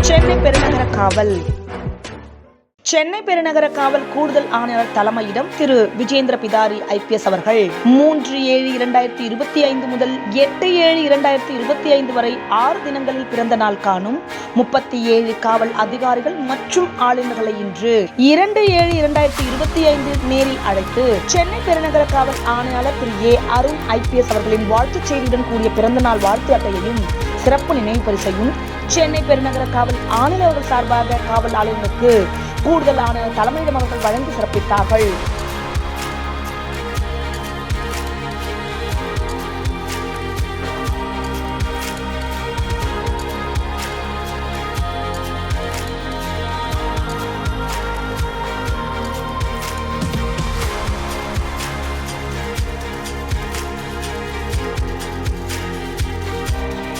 சென்னை பெருநகர காவல். சென்னை பெருநகர காவல் கூடுதல் ஆணையர் தலைமையிடம் திரு. விஜேந்திர பிதாரி ஐபிஎஸ் அவர்கள் மூன்று ஏழு இரண்டாயிரத்தி இருபத்தி ஐந்து முதல் எட்டு ஏழு இரண்டாயிரத்தி இருபத்தி ஐந்து வரை ஆறு தினங்களில் பிறந்த நாள் காணும் முப்பத்தி ஏழு காவல் அதிகாரிகள் மற்றும் ஆளுநர்களை இன்று இரண்டு ஏழு இரண்டாயிரத்தி இருபத்தி ஐந்து நேரில் அழைத்து சென்னை பெருநகர காவல் ஆணையாளர் திரு. ஏ. அருண் ஐபிஎஸ் அவர்களின் வாழ்த்துச் செய்தியுடன் கூடிய பிறந்தநாள் வாழ்த்து அட்டையையும் சிறப்பு நினைவு பரிசையும் சென்னை பெருநகர காவல் ஆணையர் சார்பாக காவல் ஆணையருக்கு கூடுதலான தலைமையிடம் அவர்கள் வழங்கி சிறப்பித்தார்கள்.